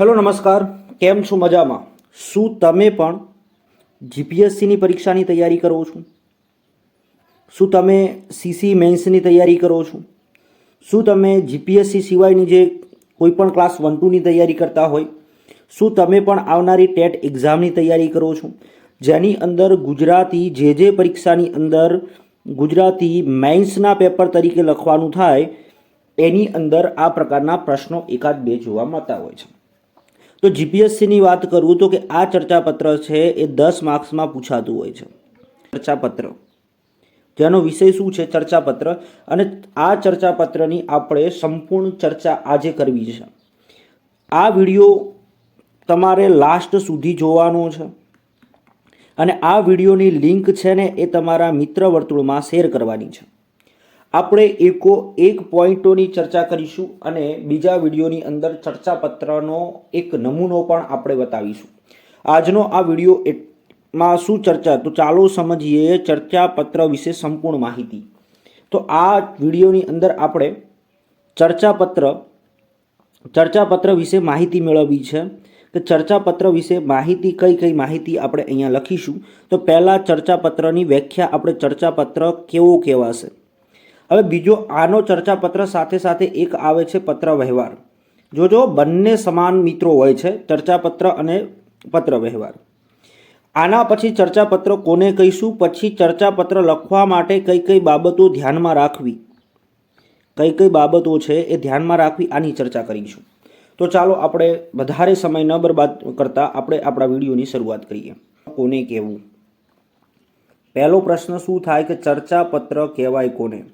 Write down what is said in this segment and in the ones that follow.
Hello, નમસ્કાર. કેમ છો? મજામાં. શું તમે પણ જીપીએસસીની પરીક્ષાની તૈયારી કરો છો? શું તમે સીસી મેન્સની તૈયારી કરો છો? શું તમે જીપીએસસી સિવાયની જે કોઈ પણ ક્લાસ વન ટુની તૈયારી કરતા હોય? શું તમે પણ આવનારી ટેટ એક્ઝામની તૈયારી કરો છો? જેની અંદર ગુજરાતી જે જે પરીક્ષાની અંદર ગુજરાતી મેન્સના પેપર તરીકે લખવાનું થાય, એની અંદર આ પ્રકારના પ્રશ્નો એકાદ બે જોવા મળતા હોય છે. તો જીપીએસસીની વાત કરું તો કે આ ચર્ચાપત્ર છે એ દસ માર્ક્સમાં પૂછાતું હોય છે. ચર્ચાપત્ર. જેનો વિષય શું છે ચર્ચાપત્ર? અને આ ચર્ચાપત્રની આપણે સંપૂર્ણ ચર્ચા આજે કરવી છે. આ વીડિયો તમારે લાસ્ટ સુધી જોવાનો છે. અને આ વિડીયોની લિંક છે ને એ તમારા મિત્ર વર્તુળમાં શેર કરવાની છે. આપણે એકો એક પોઈન્ટોની ચર્ચા કરીશું અને બીજા વિડીયોની અંદર ચર્ચાપત્રનો એક નમૂનો પણ આપણે બતાવીશું. આજનો આ વીડિયો એમાં શું ચર્ચા? તો ચાલો સમજીએ ચર્ચાપત્ર વિશે સંપૂર્ણ માહિતી. તો આ વિડીયોની અંદર આપણે ચર્ચાપત્ર ચર્ચાપત્ર વિશે માહિતી મેળવવી છે. કે ચર્ચાપત્ર વિશે માહિતી, કઈ કઈ માહિતી આપણે અહીંયા લખીશું? તો પહેલાં ચર્ચાપત્રની વ્યાખ્યા, આપણે ચર્ચાપત્ર કેવો કહેવાશે? હવે બીજો આનો ચર્ચાપત્ર સાથે સાથે એક આવે છે પત્ર વ્યવહાર. જોજો બંને સમાન મિત્રો હોય છે, ચર્ચાપત્ર અને પત્ર વ્યવહાર. આના પછી ચર્ચાપત્ર કોને કહીશું? પછી ચર્ચાપત્ર લખવા માટે કઈ કઈ બાબતો ધ્યાનમાં રાખવી? કઈ કઈ બાબતો છે એ ધ્યાનમાં રાખવી? આની ચર્ચા કરીશું. તો ચાલો આપણે વધારે સમય ન બરબાદ કરતાં આપણે આપણા વિડીયોની શરૂઆત કરીએ. કોને કહેવું? પહેલો પ્રશ્ન શું થાય કે ચર્ચાપત્ર કહેવાય કોને?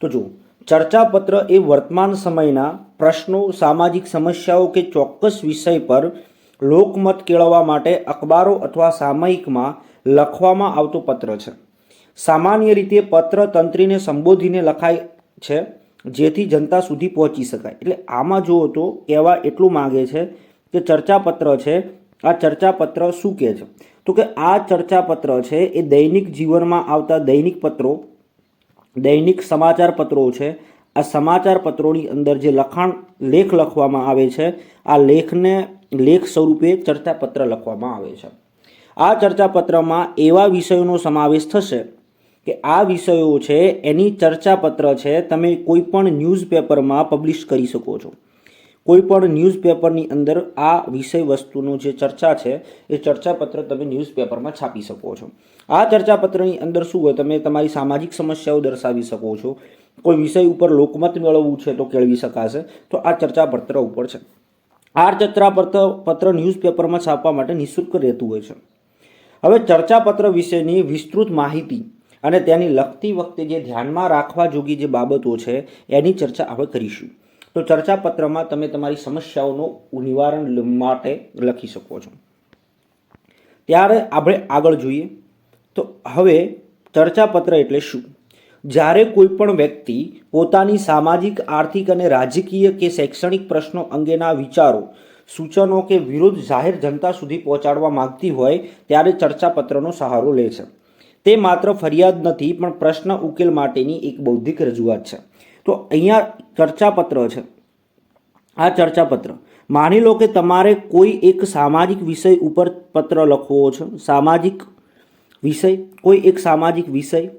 તો જુઓ, ચર્ચાપત્ર એ વર્તમાન સમયના પ્રશ્નો, સામાજિક સમસ્યાઓ કે ચોક્કસ વિષય પર લોકમત કેળવવા માટે અખબારો અથવા સામયિકમાં લખવામાં આવતો પત્ર છે. સામાન્ય રીતે પત્ર તંત્રીને સંબોધીને લખાય છે, જેથી જનતા સુધી પહોંચી શકાય. એટલે આમાં જુઓ તો કહેવા એટલું માગે છે કે ચર્ચાપત્ર છે, આ ચર્ચાપત્ર શું કહે છે? તો કે આ ચર્ચાપત્ર છે એ દૈનિક જીવનમાં આવતા દૈનિક પત્રો દૈનિક સમાચાર પત્રો છે. આ સમાચાર પત્રોની અંદર જે લખાણ, લેખ લખવામાં આવે છે, આ લેખને લેખ સ્વરૂપે ચર્ચાપત્ર લખવામાં આવે છે. આ ચર્ચાપત્રમાં એવા વિષયોનો સમાવેશ થશે કે આ વિષયો છે, એની ચર્ચાપત્ર છે, તમે કોઈ પણ ન્યૂઝપેપરમાં પબ્લિશ કરી શકો છો. કોઈ પણ ન્યૂઝપેપરની અંદર આ વિષય વસ્તુનું જે ચર્ચા છે, એ ચર્ચાપત્ર તમે ન્યૂઝપેપરમાં છાપી શકો છો. આ ચર્ચાપત્રની અંદર શું હોય, તમે તમારી સામાજિક સમસ્યાઓ દર્શાવી શકો છો. કોઈ વિષય ઉપર લોકમત મેળવવું છે, તો કેળવી શકાશે. તો આ ચર્ચાપત્ર ઉપર છે. આ ચર્ચાપત્ર, પત્ર ન્યૂઝપેપરમાં છાપવા માટે નિઃશુલ્ક રહેતું હોય છે. હવે ચર્ચાપત્ર વિશેની વિસ્તૃત માહિતી અને તેની લખતી વખતે જે ધ્યાનમાં રાખવા જોગી જે બાબતો છે, એની ચર્ચા આપણે કરીશું. તો ચર્ચાપત્રમાં તમે તમારી સમસ્યાઓનું નિવારણ માટે લખી શકો છો. ત્યારે આપણે આગળ જોઈએ. તો હવે ચર્ચાપત્ર એટલે શું? જ્યારે કોઈ પણ વ્યક્તિ પોતાની સામાજિક, આર્થિક અને રાજકીય કે શૈક્ષણિક પ્રશ્નો અંગેના વિચારો, સૂચનો કે વિરોધ જાહેર જનતા સુધી પહોંચાડવા માંગતી હોય ત્યારે ચર્ચાપત્રનો સહારો લે છે. તે માત્ર ફરિયાદ નથી પણ પ્રશ્ન ઉકેલ માટેની એક બૌદ્ધિક રજૂઆત છે. તો અહીંયા ચર્ચાપત્ર છે. આ ચર્ચાપત્ર. માની લો કે તમારે કોઈ એક સામાજિક વિષય ઉપર પત્ર લખવો છે. સામાજિક વિષય, કોઈ એક સામાજિક વિષય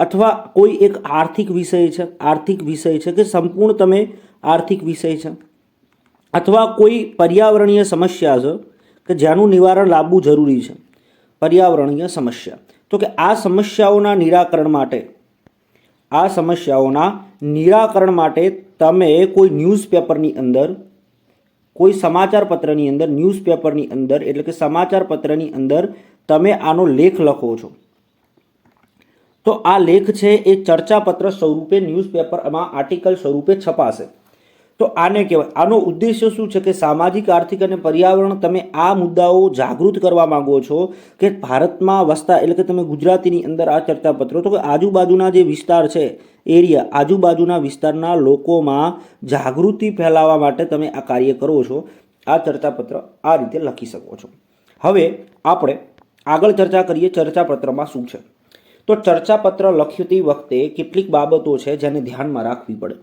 અથવા કોઈ એક આર્થિક વિષય છે. આર્થિક વિષય છે કે સંપૂર્ણ તમે આર્થિક વિષય છે. અથવા કોઈ પર્યાવરણીય સમસ્યા છે કે જેનું નિવારણ લાવવું જરૂરી છે. પર્યાવરણીય સમસ્યા. તો કે આ સમસ્યાઓના નિરાકરણ માટે આ સમસ્યાઓના નિરાકરણ માટે તમે કોઈ ન્યૂઝપેપરની અંદર, કોઈ સમાચાર પત્રની અંદર, ન્યૂઝપેપરની અંદર, એટલે કે સમાચાર પત્રની અંદર તમે આનો લેખ લખો છો. તો આ લેખ છે એ ચર્ચાપત્ર સ્વરૂપે ન્યૂઝપેપરમાં આર્ટિકલ સ્વરૂપે છપાશે. તો આને કહેવાય. આનો ઉદ્દેશ્ય શું છે કે સામાજિક, આર્થિક અને પર્યાવરણ તમે આ મુદ્દાઓ જાગૃત કરવા માંગો છો કે ભારતમાં વસતા, એટલે કે તમે ગુજરાતીની અંદર આ ચર્ચાપત્રો તો કે આજુબાજુના જે વિસ્તાર છે, એરિયા, આજુબાજુના વિસ્તારના લોકોમાં જાગૃતિ ફેલાવવા માટે તમે આ કાર્ય કરો છો. આ ચર્ચાપત્ર આ રીતે લખી શકો છો. હવે આપણે આગળ ચર્ચા કરીએ ચર્ચાપત્રમાં શું છે. તો ચર્ચાપત્ર લખતી વખતે કેટલીક બાબતો છે જેને ધ્યાનમાં રાખવી પડે.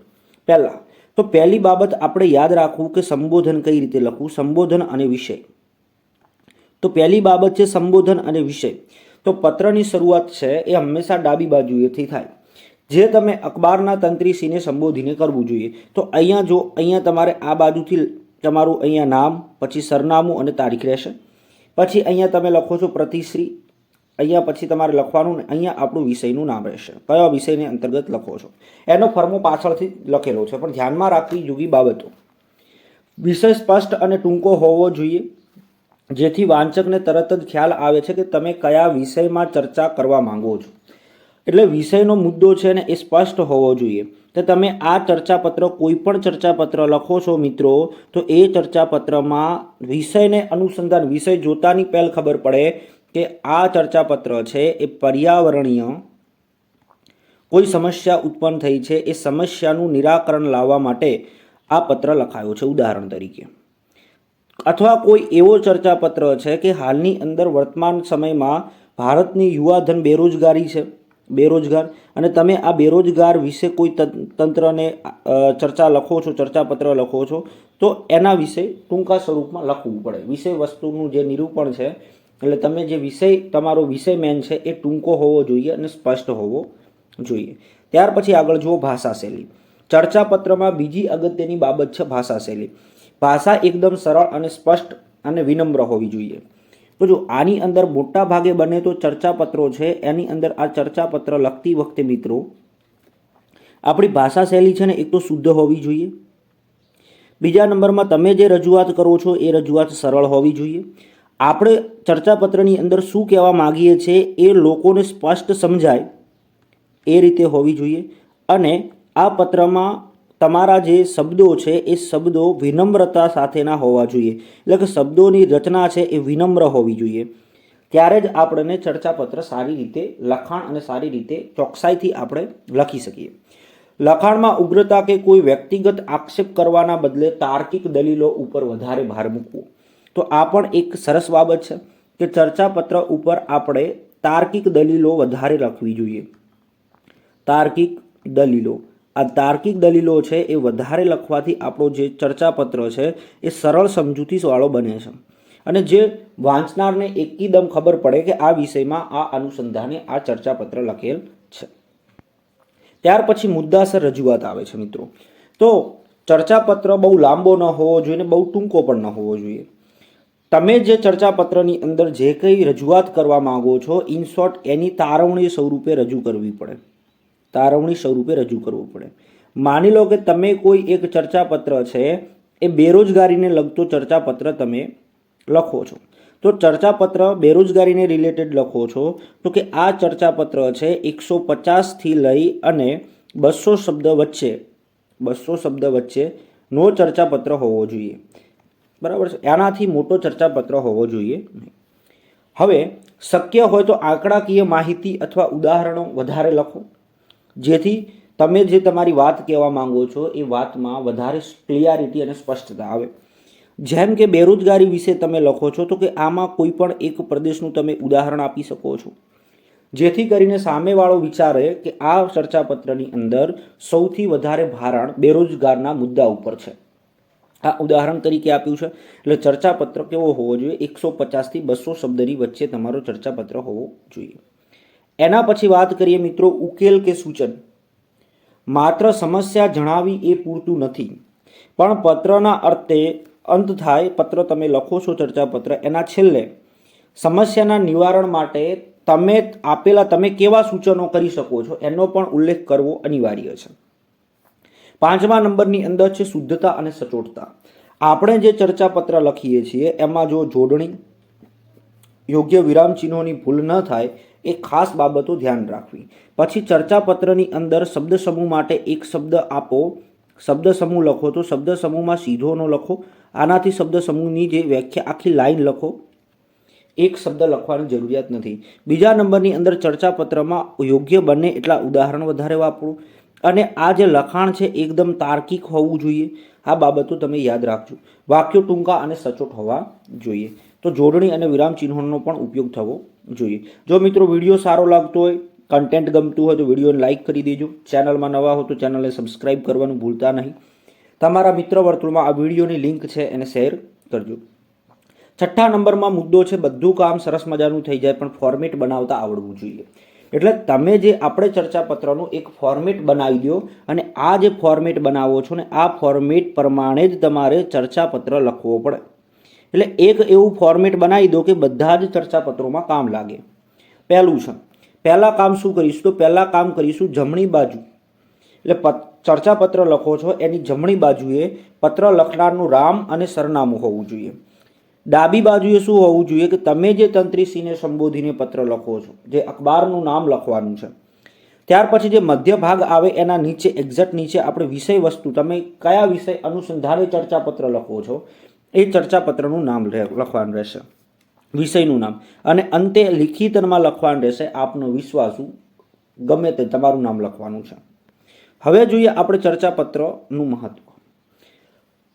પહેલાં તો પહેલી બાબત આપણે યાદ રાખવું કે સંબોધન કઈ રીતે લખવું? સંબોધન અને વિષય. તો પહેલી બાબત છે સંબોધન અને વિષય. તો પત્રની શરૂઆત છે એ હંમેશા ડાબી બાજુએથી થાય. જે તમે અખબારના તંત્રીસીને સંબોધીને કરવું જોઈએ. તો અહીંયા જો, અહીંયા તમારે આ બાજુથી તમારું અહીંયા નામ, પછી સરનામું અને તારીખ રહેશે. પછી અહીંયા તમે લખો છો પ્રતિશ્રી અહીંયા પછી તમારે લખવાનું ને અહીંયા આપણું વિષયનું નામ રહેશે. કયા વિષયને અંતર્ગત લખો છો? એનો ફર્મો પાછળથી લખેલો છે. પણ ધ્યાનમાં રાખવી જોગી બાબતો. વિષય સ્પષ્ટ અને ટૂંકો હોવો જોઈએ. જેથી વાંચકને તરત જ ખ્યાલ આવે છે કે તમે કયા વિષયમાં ચર્ચા કરવા માંગો છો. એટલે વિષયનો મુદ્દો છે ને એ સ્પષ્ટ હોવો જોઈએ. તો તમે આ ચર્ચાપત્ર કોઈ પણ ચર્ચાપત્ર લખો છો મિત્રો, તો એ ચર્ચાપત્રમાં વિષયને અનુસંધાન, વિષય જોતાની પહેલ ખબર પડે કે આ ચર્ચાપત્ર છે એ પર્યાવરણીય કોઈ સમસ્યા ઉત્પન્ન થઈ છે એ સમસ્યાનું નિરાકરણ લાવવા માટે આ પત્ર લખાયો છે ઉદાહરણ તરીકે. અથવા કોઈ એવો ચર્ચાપત્ર છે કે હાલની અંદર વર્તમાન સમયમાં ભારતની યુવાધન બેરોજગારી છે, બેરોજગાર, અને તમે આ બેરોજગાર વિશે કોઈ તંત્રને ચર્ચા લખો છો, ચર્ચાપત્ર લખો છો, તો એના વિશે ટૂંકા સ્વરૂપમાં લખવું પડે. વિષય વસ્તુનું જે નિરૂપણ છે એટલે તમે જે વિષય, તમારો વિષય મેન છે એ ટૂંકો હોવો જોઈએ અને સ્પષ્ટ હોવો જોઈએ. ત્યાર પછી આગળ જુઓ ભાષા શૈલી. ચર્ચાપત્રમાં બીજી અગત્યની બાબત છે ભાષા શૈલી. ભાષા એકદમ સરળ અને સ્પષ્ટ અને વિનમ્ર હોવી જોઈએ. તો જો આની અંદર મોટા ભાગે બને તો ચર્ચાપત્રો છે, એની અંદર આ ચર્ચાપત્ર લખતી વખતે મિત્રો, આપણી ભાષા શૈલી છે ને એક તો શુદ્ધ હોવી જોઈએ. બીજા નંબરમાં તમે જે રજૂઆત કરો છો એ રજૂઆત સરળ હોવી જોઈએ. આપણે ચર્ચાપત્રની અંદર શું કહેવા માગીએ છીએ એ લોકોને સ્પષ્ટ સમજાય એ રીતે હોવી જોઈએ. અને આ પત્રમાં તમારા જે શબ્દો છે એ શબ્દો વિનમ્રતા સાથેના હોવા જોઈએ. એટલે કે શબ્દોની રચના છે એ વિનમ્ર હોવી જોઈએ. ત્યારે જ આપણને ચર્ચાપત્ર સારી રીતે લખાણ અને સારી રીતે ચોકસાઈથી આપણે લખી શકીએ. લખાણમાં ઉગ્રતા કે કોઈ વ્યક્તિગત આક્ષેપ કરવાના બદલે તાર્કિક દલીલો ઉપર વધારે ભાર મૂકવો. તો આ પણ એક સરસ બાબત છે કે ચર્ચાપત્ર ઉપર આપણે તાર્કિક દલીલો વધારે લખવી જોઈએ. તાર્કિક દલીલો. આ તાર્કિક દલીલો છે એ વધારે લખવાથી આપણો જે ચર્ચાપત્ર છે એ સરળ સમજૂતીવાળો બને છે. અને જે વાંચનારને એકદમ ખબર પડે કે આ વિષયમાં આ અનુસંધાને આ ચર્ચાપત્ર લખેલ છે. ત્યાર પછી મુદ્દાસર રજૂઆત આવે છે મિત્રો. તો ચર્ચાપત્ર બહુ લાંબો ન હોવો જોઈએ ને બહુ ટૂંકો પણ ન હોવો જોઈએ. તમે જે ચર્ચાપત્રની અંદર જે કંઈ રજૂઆત કરવા માંગો છો ઇન શોર્ટ એની તારવણી સ્વરૂપે રજૂ કરવી પડે. તારવણી સ્વરૂપે રજૂ કરવું પડે. માની લો કે તમે કોઈ એક ચર્ચાપત્ર છે, એ બેરોજગારીને લગતો ચર્ચાપત્ર તમે લખો છો. તો ચર્ચાપત્ર બેરોજગારીને રિલેટેડ લખો છો, તો કે આ ચર્ચાપત્ર છે એકસો પચાસથી લઈ અને બસો શબ્દ વચ્ચે, બસો શબ્દ વચ્ચે નો ચર્ચાપત્ર હોવો જોઈએ. બરાબર છે? આનાથી મોટો ચર્ચાપત્ર હોવો જોઈએ હવે, શક્ય હોય તો આંકડાકીય માહિતી અથવા ઉદાહરણો વધારે લખો. જેથી તમે જે તમારી વાત કહેવા માંગો છો, એ વાતમાં વધારે ક્લિયારિટી અને સ્પષ્ટતા આવે. જેમ કે બેરોજગારી વિશે તમે લખો છો, તો કે આમાં કોઈ પણ એક પ્રદેશનું તમે ઉદાહરણ આપી શકો છો. જેથી કરીને સામેવાળો વિચારે કે આ ચર્ચાપત્રની અંદર સૌથી વધારે ભારણ બેરોજગારના મુદ્દા ઉપર છે. આ ઉદાહરણ તરીકે આપ્યું છે. એટલે ચર્ચાપત્ર કેવો હોવો જોઈએ? એકસો પચાસથી બસો શબ્દની વચ્ચે તમારો ચર્ચાપત્ર હોવો જોઈએ. એના પછી વાત કરીએ મિત્રો ઉકેલ કે સૂચન. માત્ર સમસ્યા જણાવી એ પૂરતું નથી. પણ પત્રના અર્થે અંત થાય પત્ર તમે લખો છો ચર્ચાપત્ર. એના છેલ્લે, સમસ્યાના નિવારણ માટે તમે આપેલા તમે કેવા સૂચનો કરી શકો છો? એનો પણ ઉલ્લેખ કરવો અનિવાર્ય છે. પાંચમા નંબરની અંદર છે શુદ્ધતા અને સચોટતા. આપણે જે ચર્ચાપત્ર લખીએ છીએ, એમાં જો જોડણી, યોગ્ય વિરામ ચિહ્નોની ભૂલ ન થાય, એ ખાસ બાબતો ધ્યાન રાખવી. પછી ચર્ચાપત્રની અંદર શબ્દ સમૂહ માટે એક શબ્દ આપો. શબ્દ સમૂહ લખો તો શબ્દ સમૂહમાં સીધોનો લખો. આનાથી શબ્દ સમૂહની જે વ્યાખ્યા, આખી લાઈન લખો. એક શબ્દ લખવાની જરૂરિયાત નથી. બીજા નંબરની અંદર ચર્ચાપત્રમાં યોગ્ય બને એટલા ઉદાહરણ વધારે વાપરો. અને આ જે લખાણ છે એકદમ તાર્કિક હોવું જોઈએ. આ બાબતો તમે યાદ રાખજો. વાક્યો ટૂંકા અને સચોટ હોવા જોઈએ. તો જોડણી અને વિરામ ચિહ્નોનો પણ ઉપયોગ થવો જોઈએ. જો મિત્રો વીડિયો સારો લાગતો હોય કન્ટેન્ટ ગમતું હોય તો વિડીયોને લાઇક કરી દેજો. ચેનલમાં નવા હો તો ચેનલને સબસ્ક્રાઇબ કરવાનું ભૂલતા નહીં. તમારા મિત્ર વર્તુળમાં આ વિડીયોની લિંક છે એને શેર કરજો. છઠ્ઠા નંબરમાં મુદ્દો છે, બધું કામ સરસ મજાનું થઈ જાય પણ ફોર્મેટ બનાવતા આવડવું જોઈએ. એટલે તમે જે આપણે ચર્ચાપત્રનું એક ફોર્મેટ બનાવી દો અને આ જે ફોર્મેટ બનાવો છો ને, આ ફોર્મેટ પ્રમાણે જ તમારે ચર્ચાપત્ર લખવો પડે. એટલે એક એવું ફોર્મેટ બનાવી દો કે બધા જ ચર્ચાપત્રોમાં કામ લાગે. પહેલું છે, પહેલાં કામ શું કરીશું? તો પહેલાં કામ કરીશું જમણી બાજુ. એટલે ચર્ચાપત્ર લખો છો, એની જમણી બાજુએ પત્ર લખનારનું રામ અને સરનામું હોવું જોઈએ. ડાબી બાજુએ શું હોવું જોઈએ કે તમે જે તંત્રીસિંહને સંબોધીને પત્ર લખો છો, જે અખબારનું નામ લખવાનું છે. ત્યાર પછી જે મધ્ય ભાગ આવે એના નીચે, એક્ઝેક્ટ નીચે આપણે વિષય વસ્તુ, તમે કયા વિષય અનુસંધાને ચર્ચાપત્ર લખો છો, એ ચર્ચાપત્રનું નામ લખવાનું રહેશે. વિષયનું નામ. અને અંતે લિખિતમાં લખવાનું રહેશે, આપનો વિશ્વાસુ ગમે તે તમારું નામ લખવાનું છે. હવે જોઈએ આપણે ચર્ચાપત્રનું મહત્વ.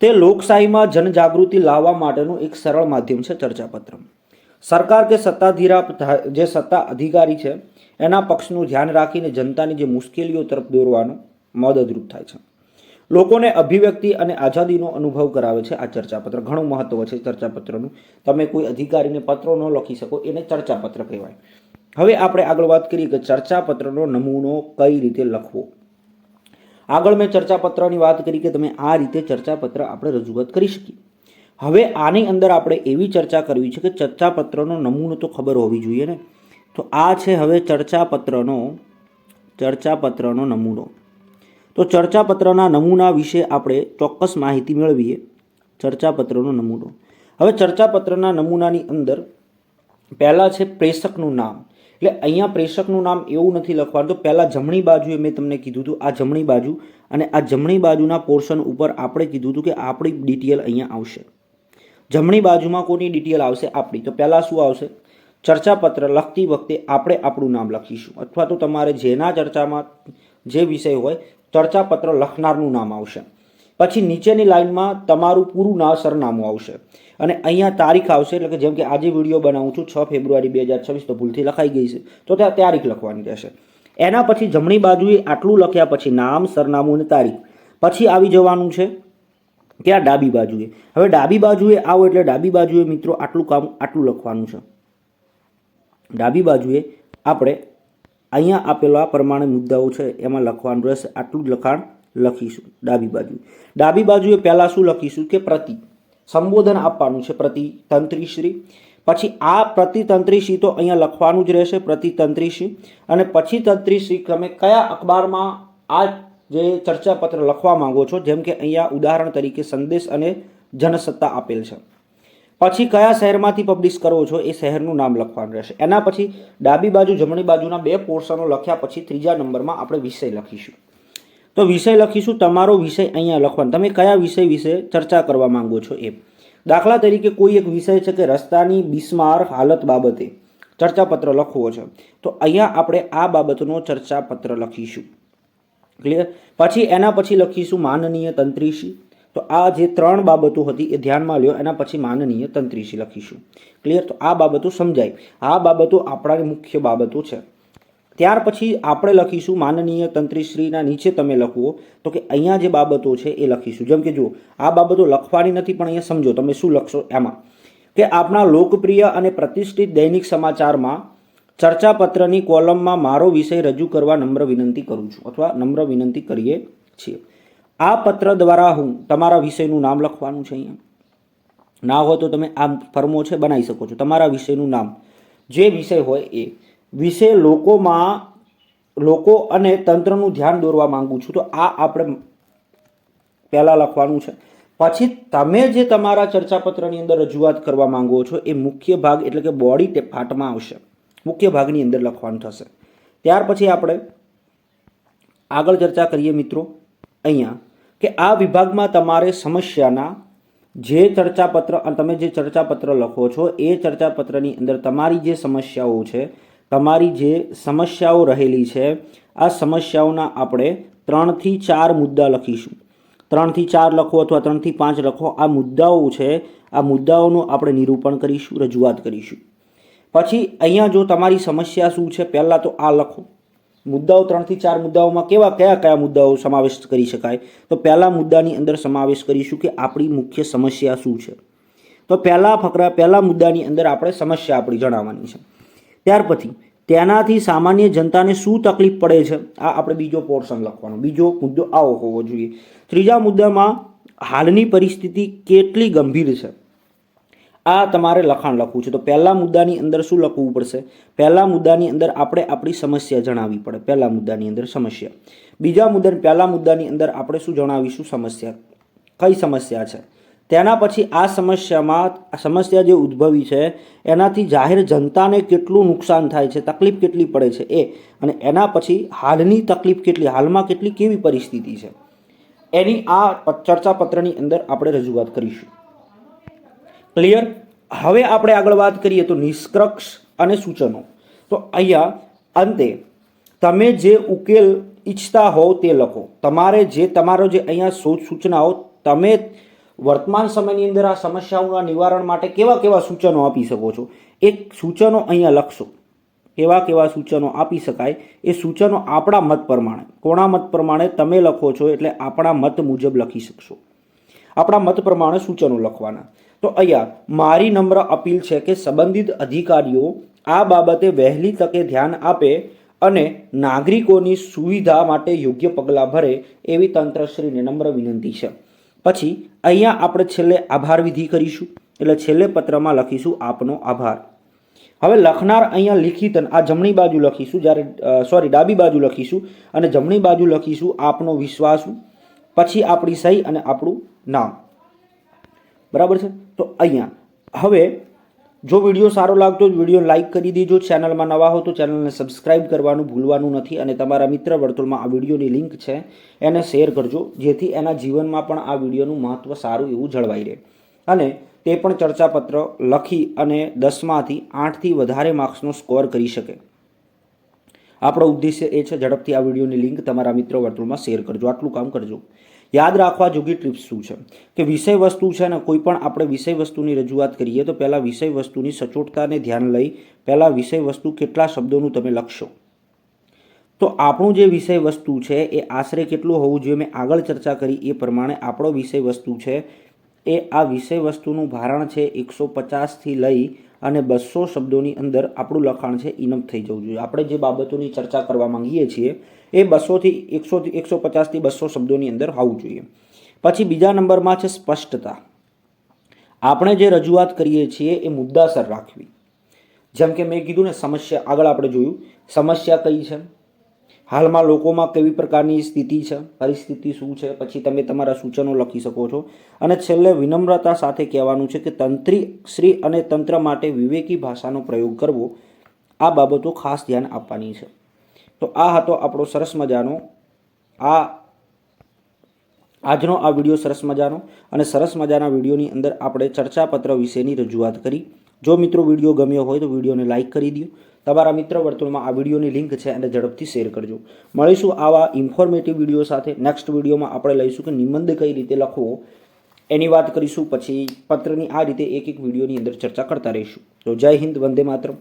તે લોકશાહીમાં જનજાગૃતિ લાવવા માટેનું એક સરળ માધ્યમ છે ચર્ચાપત્ર સરકાર કે સત્તાધીરા જે સત્તા અધિકારી છે, એના પક્ષનું ધ્યાન રાખીને જનતાની જે મુશ્કેલીઓ તરફ દોરવાનું મદદરૂપ થાય છે. લોકોને અભિવ્યક્તિ અને આઝાદીનો અનુભવ કરાવે છે આ ચર્ચાપત્ર. ઘણું મહત્વ છે ચર્ચાપત્રનું. તમે કોઈ અધિકારીને પત્રો ન લખી શકો, એને ચર્ચાપત્ર કહેવાય. હવે આપણે આગળ વાત કરીએ કે ચર્ચાપત્રનો નમૂનો કઈ રીતે લખવો. આગળ મેં ચર્ચાપત્રની વાત કરી કે તમે આ રીતે ચર્ચાપત્ર આપણે રજૂઆત કરી શકીએ. હવે આની અંદર આપણે એવી ચર્ચા કરવી છે કે ચર્ચાપત્રનો નમૂનો તો ખબર હોવી જોઈએ ને? તો આ છે હવે ચર્ચાપત્રનો ચર્ચાપત્રનો નમૂનો. તો ચર્ચાપત્રના નમૂના વિશે આપણે ચોક્કસ માહિતી મેળવીએ. ચર્ચાપત્રનો નમૂનો. હવે ચર્ચાપત્રના નમૂનાની અંદર પહેલાં છે પ્રેષકનું નામ. એટલે અહીંયા પ્રેષકનું નામ એવું નથી લખવાનું તો પહેલાં જમણી બાજુએ મેં તમને કીધું હતું, આ જમણી બાજુ અને આ જમણી બાજુના પોર્શન ઉપર આપણે કીધું હતું કે આપણી ડિટેલ અહીંયા આવશે. જમણી બાજુમાં કોની ડિટેલ આવશે? આપણી. તો પહેલાં શું આવશે? ચર્ચાપત્ર લખતી વખતે આપણે આપણું નામ લખીશું. અથવા તો તમારે જેના ચર્ચામાં જે વિષય હોય, ચર્ચાપત્ર લખનારનું નામ આવશે. પછી નીચેની લાઇનમાં તમારું પૂરું નામ સરનામું આવશે. અને અહીંયા તારીખ આવશે, એટલે કે જેમ કે આજે વીડિયો બનાવું છું, છ ફેબ્રુઆરી બે હજાર છવ્વીસ, તો ભૂલથી લખાઈ ગઈ છે. તો ત્યાં તારીખ લખવાની રહેશે. એના પછી જમણી બાજુએ આટલું લખ્યા પછી નામ, સરનામું અને તારીખ. પછી આવી જવાનું છે ત્યાં ડાબી બાજુએ. હવે ડાબી બાજુએ આવો એટલે ડાબી બાજુએ મિત્રો આટલું કામ, આટલું લખવાનું છે. ડાબી બાજુએ આપણે અહીંયા આપેલા પ્રમાણે મુદ્દાઓ છે, એમાં લખવાનું રહેશે. આટલું જ લખાણ લખીશું, ડાબી બાજુ ડાબી બાજુએ પહેલાં શું લખીશું કે પ્રતિ. સંબોધન આપવાનું છે પ્રતિ તંત્રીશ્રી પછી આ પ્રતિ તંત્રીશ્રી તો અહીંયા લખવાનું જ રહેશે પ્રતિ તંત્રીશ્રી અને પછી તંત્રીશ્રી તમે કયા અખબારમાં આ જે ચર્ચાપત્ર લખવા માંગો છો, જેમ કે અહીંયા ઉદાહરણ તરીકે સંદેશ અને જનસત્તા આપેલ છે. પછી કયા શહેરમાંથી પબ્લિશ કરવો છો, એ શહેરનું નામ લખવાનું રહેશે. એના પછી ડાબી બાજુ જમણી બાજુના બે પોર્શનો લખ્યા, પછી ત્રીજા નંબરમાં આપણે વિષય લખીશું. તો વિષય લખીશું, તમારો વિષય અહીંયા લખવાનો. તમે કયા વિષય વિશે ચર્ચા કરવા માંગો છો એ. દાખલા તરીકે કોઈ એક વિષય છે કે રસ્તાની બિસ્માર હાલત બાબતે ચર્ચાપત્ર લખવો છે. તો અહીંયા આપણે આ બાબતનો ચર્ચાપત્ર લખીશું. ક્લિયર પછી એના પછી લખીશું માનનીય તંત્રીશી. તો આ જે ત્રણ બાબતો હતી એ ધ્યાનમાં લ્યો, એના પછી માનનીય તંત્રીશી લખીશું. ક્લિયર તો આ બાબતો સમજાય. આ બાબતો આપણાની મુખ્ય બાબતો છે. ત્યાર પછી આપણે લખીશું માનનીય તંત્રીશ્રીના નીચે તમે લખવો તો કે અહીંયા જે બાબતો છે એ લખીશું. જેમ કે જુઓ, આ બાબતો લખવાની નથી, પણ અહીંયા સમજો, તમે શું લખશો એમાં? કે આપણા લોકપ્રિય અને પ્રતિષ્ઠિત દૈનિક સમાચારમાં ચર્ચાપત્રની કોલમમાં મારો વિષય રજૂ કરવા નમ્ર વિનંતી કરું છું, અથવા નમ્ર વિનંતી કરીએ છીએ. આ પત્ર દ્વારા હું તમારા વિષયનું નામ લખવાનું છે અહીંયા. ના હોય તો તમે આ ફર્મો છે, બનાવી શકો છો. તમારા વિષયનું નામ. જે વિષય હોય એ. વિશે લોકોમાં, લોકો અને તંત્રનું ધ્યાન દોરવા માંગુ છું. તો આ આપણે પહેલાં લખવાનું છે. પછી તમે જે તમારા ચર્ચાપત્રની અંદર રજૂઆત કરવા માંગો છો, એ મુખ્ય ભાગ એટલે કે બોડી તે પાર્ટમાં આવશે. મુખ્ય ભાગની અંદર લખવાનું થશે. ત્યાર પછી આપણે આગળ ચર્ચા કરીએ મિત્રો અહીંયા, કે આ વિભાગમાં તમારે સમસ્યાના જે ચર્ચાપત્ર તમે જે ચર્ચાપત્ર લખો છો, એ ચર્ચાપત્રની અંદર તમારી જે સમસ્યાઓ છે તમારી જે સમસ્યાઓ રહેલી છે, આ સમસ્યાઓના આપણે ત્રણથી ચાર મુદ્દા લખીશું. ત્રણથી ચાર લખો અથવા ત્રણથી પાંચ લખો, આ મુદ્દાઓ છે, આ મુદ્દાઓનું આપણે નિરૂપણ કરીશું, રજૂઆત કરીશું. પછી અહીંયા જો તમારી સમસ્યા શું છે, પહેલાં તો આ લખો. મુદ્દાઓ ત્રણથી ચાર મુદ્દાઓમાં કેવા, કયા કયા મુદ્દાઓ સમાવેશ કરી શકાય? તો પહેલા મુદ્દાની અંદર સમાવેશ કરીશું કે આપણી મુખ્ય સમસ્યા શું છે. તો પહેલા ફકરા, પહેલા મુદ્દાની અંદર આપણે સમસ્યા આપણી જણાવવાની છે. ત્યાર પછી તેનાથી સામાન્ય જનતાને શું તકલીફ પડે છે? આ આપણે બીજો પોર્શન લખવાનો. બીજો મુદ્દો આવો હોવો જોઈએ. ત્રીજા મુદ્દામાં હાલની પરિસ્થિતિ કેટલી ગંભીર છે? આ તમારે લખાણ લખવું છે. તો પહેલા મુદ્દાની અંદર શું લખવું પડશે? પહેલા મુદ્દાની અંદર આપણે આપણી સમસ્યા જણાવવી પડે. પહેલા મુદ્દાની અંદર સમસ્યા. બીજા મુદ્દા, પહેલા મુદ્દાની અંદર આપણે શું જણાવીશું? સમસ્યા. કઈ સમસ્યા છે? તેના પછી આ સમસ્યામાં સમસ્યા જે ઉદ્ભવી છે, એનાથી જાહેર જનતાને કેટલું નુકસાન થાય છે, તકલીફ કેટલી પડે છે એ, અને એના પછી હાલની તકલીફ કેટલી, હાલમાં કેટલી, કેવી પરિસ્થિતિ છે? એની આ ચર્ચાપત્રની અંદર આપણે રજૂઆત કરીશું. ક્લિયર હવે આપણે આગળ વાત કરીએ તો નિષ્કર્ષ અને સૂચનો. તો અહીંયા અંતે, તમે જે ઉકેલ ઈચ્છતા હોવ તે લખો. તમારે જે, તમારો જે અહીંયા સૂચનાઓ તમે વર્તમાન સમયની અંદર આ સમસ્યાઓના નિવારણ માટે કેવા કેવા સૂચનો આપી શકો છો? એક સૂચનો અહીંયા લખશો. કેવા કેવા સૂચનો આપી શકાય? એ સૂચનો આપણા મત પ્રમાણે. કોણા મત પ્રમાણે તમે લખો છો એટલે આપણા મત મુજબ લખી શકશો. આપણા મત પ્રમાણે સૂચનો લખવાના. તો અહીંયા, મારી નમ્ર અપીલ છે કે સંબંધિત અધિકારીઓ આ બાબતે વહેલી તકે ધ્યાન આપે અને નાગરિકોની સુવિધા માટે યોગ્ય પગલાં ભરે એવી તંત્રશ્રીને નમ્ર વિનંતી છે. પછી અહીંયા આપણે છેલ્લે આભાર વિધિ કરીશું. એટલે છેલ્લે પત્રમાં લખીશું આપનો આભાર. હવે લખનાર અહીંયા લિખિત આ જમણી બાજુ લખીશું, જ્યારે સોરી ડાબી બાજુ લખીશું અને જમણી બાજુ લખીશું આપનો વિશ્વાસુ, પછી આપણી સહી અને આપણું નામ. બરાબર છે? તો અહીંયા, હવે જો વીડિયો સારો લાગતો હોય વીડિયો લાઇક કરી દેજો. ચેનલમાં નવા હો તો ચેનલને સબસ્ક્રાઇબ કરવાનું ભૂલવાનું નથી અને તમારા મિત્ર વર્તુળમાં આ વિડીયોની લિંક છે એને શેર કરજો, જેથી એના જીવનમાં પણ આ વિડીયોનું મહત્ત્વ સારું એવું જળવાઈ રહે. અને તે પણ ચર્ચાપત્ર લખી અને દસમાંથી આઠથી વધારે માર્ક્સનો સ્કોર કરી શકે. આપણો ઉદ્દેશ્ય એ છે, ઝડપથી આ વિડીયોની લિંક તમારા મિત્રો વર્તુળમાં શેર કરજો. આટલું કામ કરજો. યાદ રાખવા જોગી ટ્રીપ્સ શું છે? કે વિષય વસ્તુ છે ને, કોઈ પણ આપણે વિષય વસ્તુની રજૂઆત કરીએ, તો પહેલાં વિષય વસ્તુની સચોટતાને ધ્યાન લઈ, પહેલાં વિષય વસ્તુ કેટલા શબ્દોનું તમે લખશો. તો આપણું જે વિષય વસ્તુ છે, એ આશરે કેટલું હોવું જોઈએ? મેં આગળ ચર્ચા કરી, એ પ્રમાણે આપણો વિષય વસ્તુ છે, એ આ વિષય વસ્તુનું ભારણ છે એકસો પચાસથી લઈ અને બસો શબ્દોની અંદર આપણું લખાણ છે ઇનફ થઈ જવું જોઈએ. આપણે જે બાબતોની ચર્ચા કરવા માંગીએ છીએ, એ બસોથી એકસોથી એકસો પચાસથી બસો શબ્દોની અંદર હોવું જોઈએ. પછી બીજા નંબરમાં છે સ્પષ્ટતા. આપણે જે રજૂઆત કરીએ છીએ, એ મુદ્દાસર રાખવી. જેમ કે મેં કીધું ને, સમસ્યા, આગળ આપણે જોયું. સમસ્યા કઈ છે? હાલમાં લોકોમાં કેવી પ્રકારની સ્થિતિ છે? પરિસ્થિતિ શું છે? પછી તમે તમારા સૂચનો લખી શકો છો. અને છેલ્લે વિનમ્રતા સાથે કહેવાનું છે કે તંત્રી, શ્રી અને તંત્ર માટે વિવેકી ભાષાનો પ્રયોગ કરવો, આ બાબતો ખાસ ધ્યાન આપવાની છે. તો આ હતો આપણો સરસ મજાનો, આ આજનો આ વીડિયો સરસ મજાનો. અને સરસ મજાના વિડીયોની અંદર આપણે ચર્ચાપત્ર વિશેની રજૂઆત કરી. જો મિત્રો વીડિયો ગમ્યો હોય તો વિડીયોને લાઇક કરી દો તમારા મિત્ર વર્તુળમાં આ વિડીયોની લિંક છે અને ઝડપથી શેર કરજો. મળીશું આવા ઇન્ફોર્મેટિવ વીડિયો સાથે. નેક્સ્ટ વિડીયોમાં આપણે લઈશું કે નિબંધ કઈ રીતે લખવો. એની વાત કરીશું. પછી પત્રની આ રીતે એક એક વિડીયોની અંદર ચર્ચા કરતા રહીશું. તો જય હિન્દ, વંદે માતરમ.